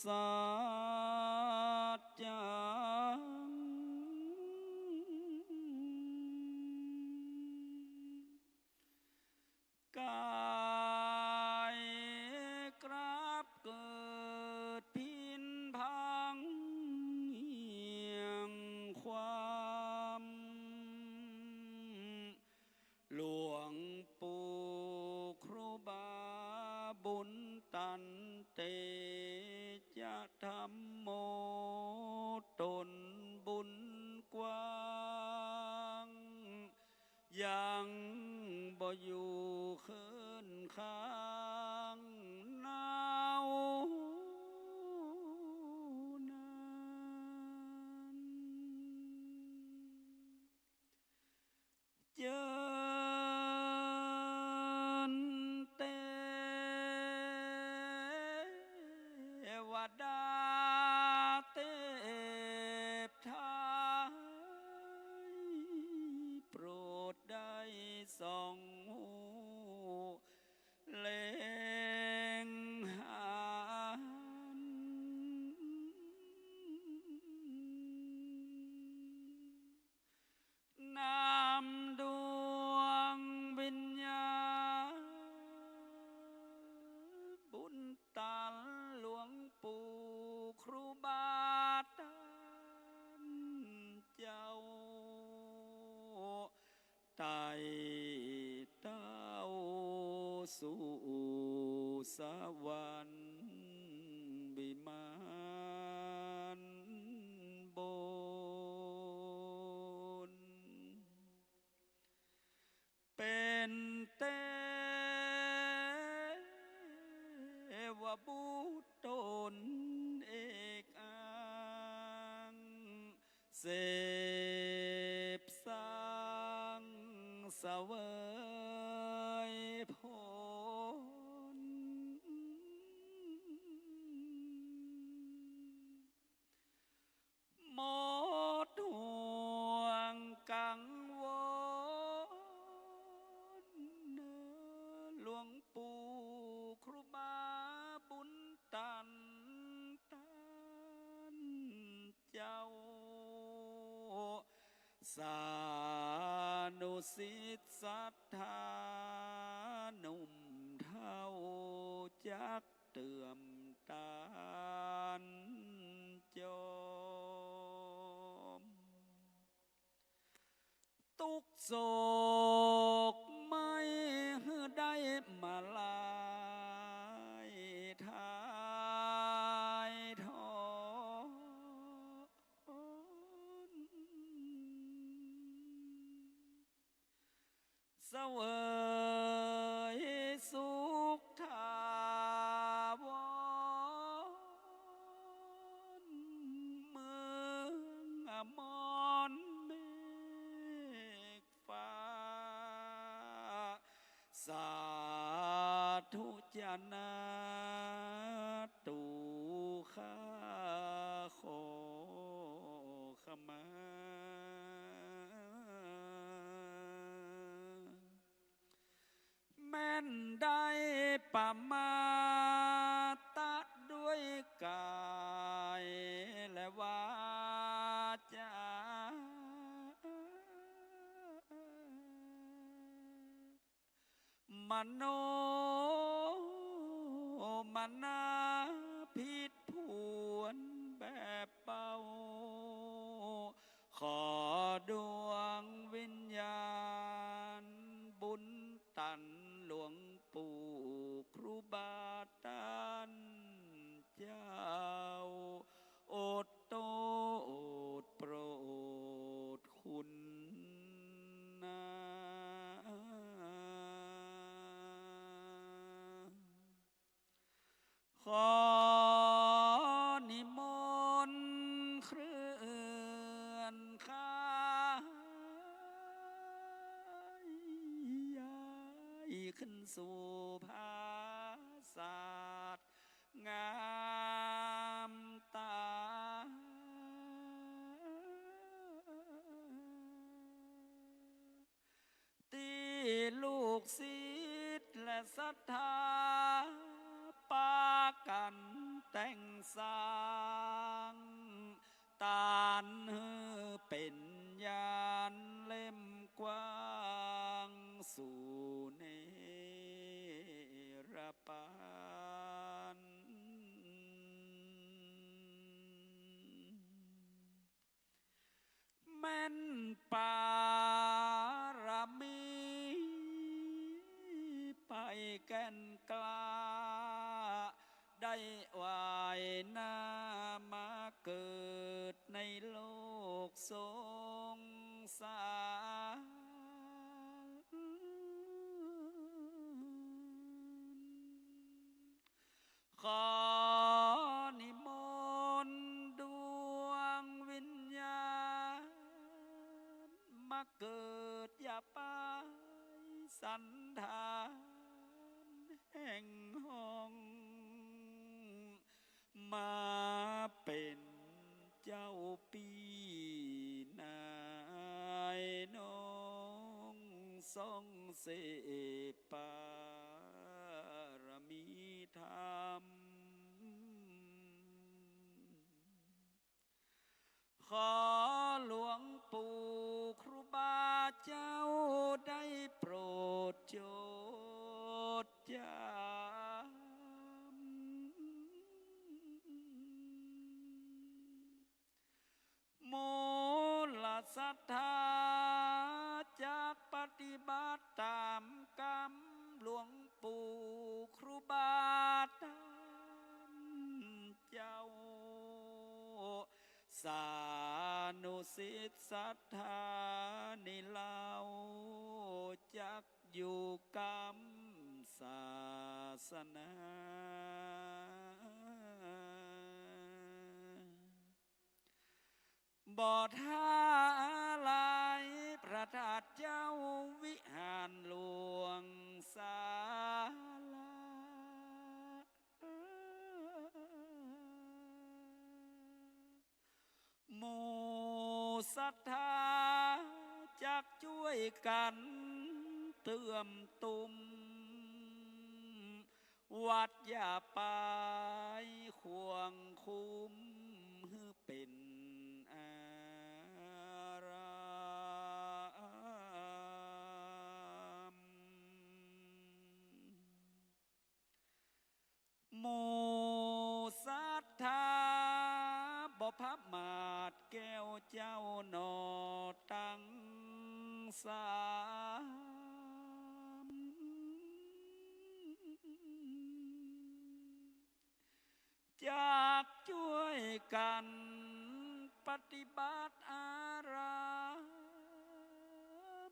สั สวรรค์บิมานบน เป็นเตวบุตรตนเอกอังเสพสร้างสวย สิทธิศรัทธาหนุ่มเท่าจักเตื่อมตานจอมตุกโศ นาตูข้าขอขมาแม่นได้ประมาตะด้วยกายและวาจามโน มนาผิดผวนแบบเป่า ขอดวงวิญญาณบุญตัน ขึ้นสู่ภาษาสงามตา ตีลูกศิษย์และศรัทธา ปารมีไปแก่นกล้า ได้วายหน้ามาเกิดในโลกสงสาร ทรงเสปารมีธรรม ขอหลวงปู่ครูบาเจ้าได้โปรดโจดจำมูลศรัทธา สานุสิทธิศรัทธานิเลาจักอยู่กรรมศาสนาบอท่าอะไรพระธาตุเจ้าวิหารหลวงสาลา หมู่ ศรัทธาจักช่วยกันเตือมตุม วัดอย่าไปควงคุมให้เป็นอารามู มาดแก้วเจ้าหนอตั้งสามจากช่วยกันปฏิบัติอารา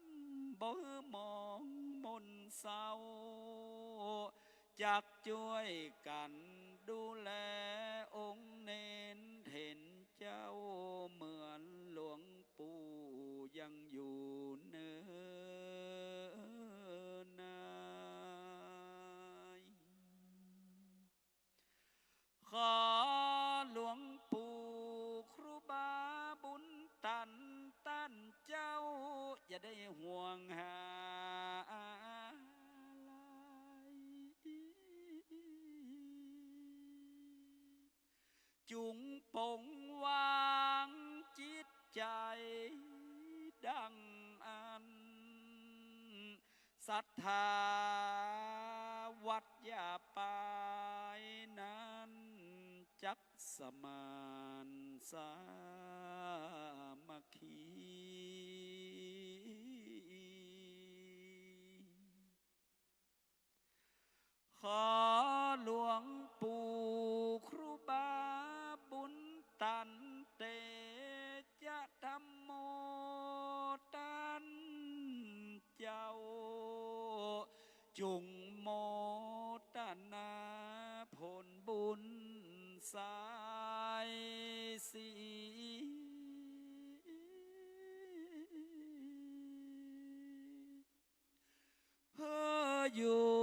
มบ่ฮือมองมนเศร้าจักช่วยกันดูแลองค์เนนเห็นเจ้า รัทธาวัดอย่าไปนั้นจักสมานสามัคคีขอหลวงปู่ครูบาบุญตันเตจะธรรมโม จุงโมตนาผลบุญสายสีเพื่ออยู่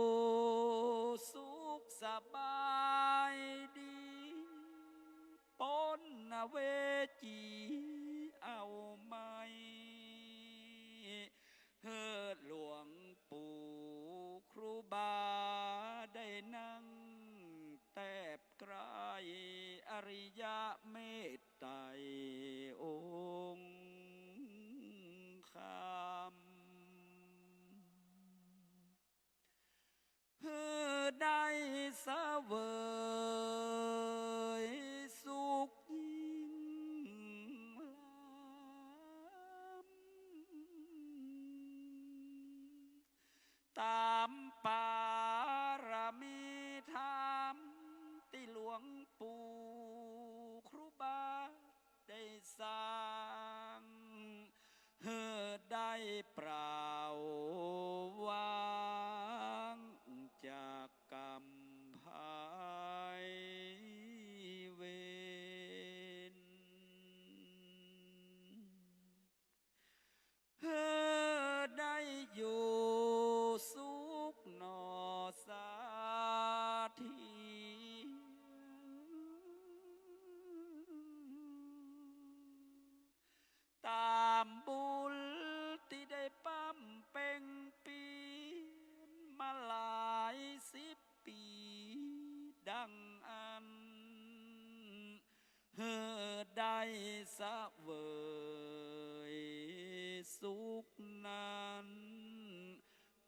ริยะเม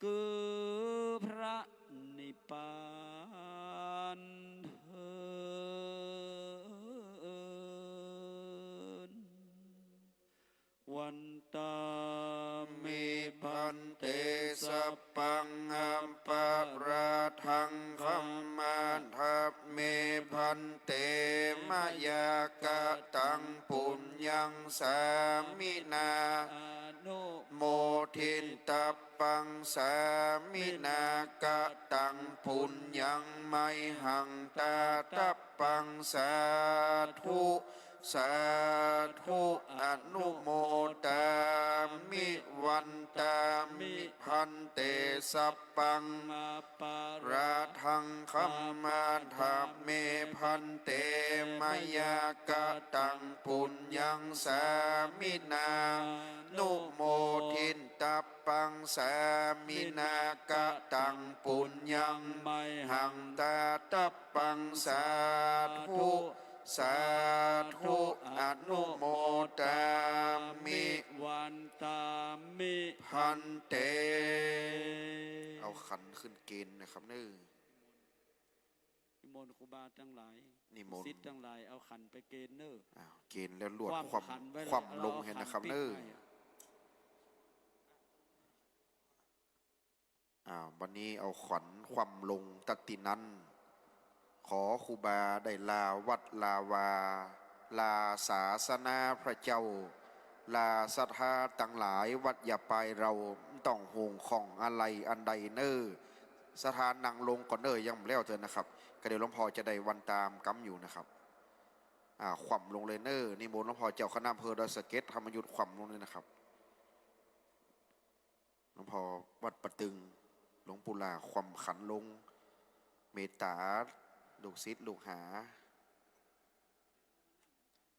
ข ทินตปังสามินากะตังปุญญังไมหังตาตปังสาธุสาธุอนุโมตามิวันตามิพันเตสัพปังราทังคัมมาธาเมพันเตมยากะตังปุญญังสามินา นุโมทิน ตปังสามินากะตังปุญญังไม่หังตาตปังสาธุสาธุอนุโมตามิวันตามิพันเต เอาขันขึ้นเกณฑ์นะครับเนื้อนิมนต์ครูบาทั้งหลายนิมนต์สิทธิ์ทั้งหลายเอาขันไปเกณฑ์เนอร์อ้าวเกณฑ์แล้วลวดความขันไว้เยความลงอาเห็นขันะครับปิดเนื้อให้อะ อ้า วันนี้เอาขวัญความลงตตินันขอครูบาได้ลาวัดลาวา ลาศาสนาพระเจ้า ลาศรัทธาตั้งหลายวัดอย่าไปเราต้องห่วงของอะไรอันใดเนอสถานนังลงก่อนเนอยังไม่แล้วเถอะนะครับก็เดี๋ยวหลวงพ่อจะได้วันตามกำอยู่นะครับอ่าขวัมลงเลยเนอนี่มนหลวงพ่อเจ้าคณะอำเภอดอยสะเก็ดธรรมยุทธ์ขวัมลงเลยนะครับหลวงพ่อวัดประตึง ลวงปู่ลาความขันลง เมตตาลูกศิษย์ลูกหา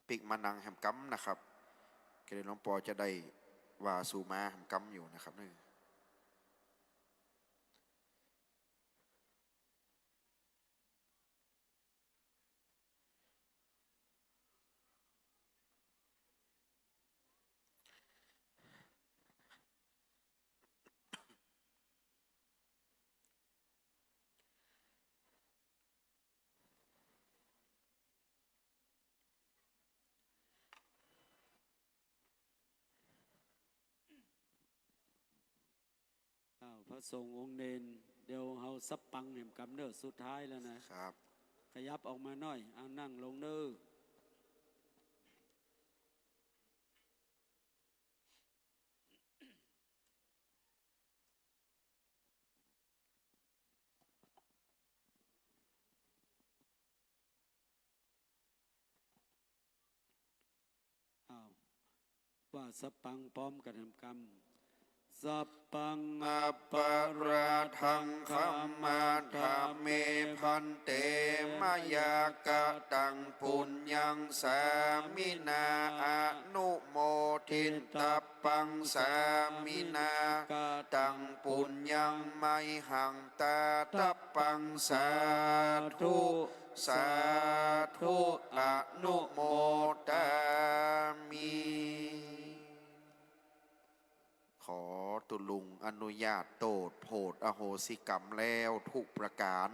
ปิกมานังแหมกัมนะครับก็เลยหลวงปอจะได้ว่าสูมาแหมกัมอยู่นะครับนี่ ระสงฆ์องค์เนนเดี๋ยวเฮาสับปังแห่มกำเนิดสุดท้ายแล้วนะ ครับ ขยับออกมาหน่อย เอานั่งลงเนออ้าวว่าสับปังพร้อมกันทำกรรม สับปังอัปปะราทังคัมมาธาเมพันเตมยากะตังปุญญังสามินาอนุโมทินตัปังสามินากตังปุญญังไมหังตาตัปังสาธุสาธุอนุโมตามิ อตุลุงอนุญาตโตดโผดอโหสิกรรมแล้วทุกประการ